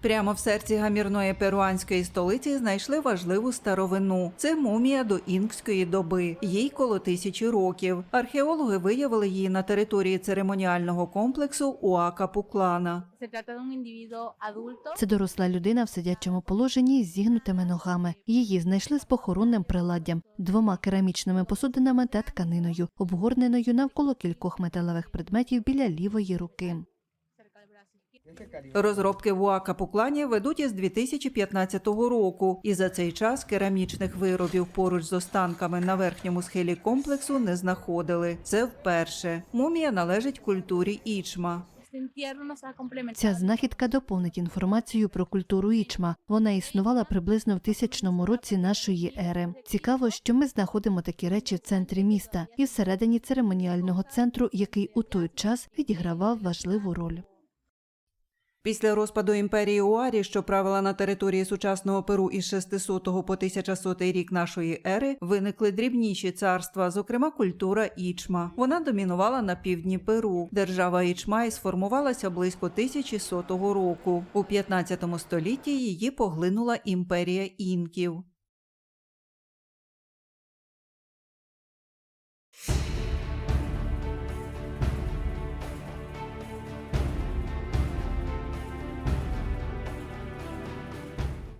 Прямо в серці гамірної перуанської столиці знайшли важливу старовину. Це мумія до інкської доби. Їй коло тисячі років. Археологи виявили її на території церемоніального комплексу Уака Пуклана. Це доросла людина в сидячому положенні з зігнутими ногами. Її знайшли з похоронним приладдям, двома керамічними посудинами та тканиною, обгорненою навколо кількох металевих предметів біля лівої руки. Розробки в Уака Пуклані ведуть із 2015 року, і за цей час керамічних виробів поруч з останками на верхньому схилі комплексу не знаходили. Це вперше. Мумія належить культурі Ічма. Ця знахідка доповнить інформацію про культуру Ічма. Вона існувала приблизно в тисячному році нашої ери. Цікаво, що ми знаходимо такі речі в центрі міста і всередині церемоніального центру, який у той час відігравав важливу роль. Після розпаду імперії Уарі, що правила на території сучасного Перу із 600 по 1100 рік нашої ери, виникли дрібніші царства, зокрема культура Ічма. Вона домінувала на півдні Перу. Держава Ічмай сформувалася близько 1100 року. У 15 столітті її поглинула імперія інків.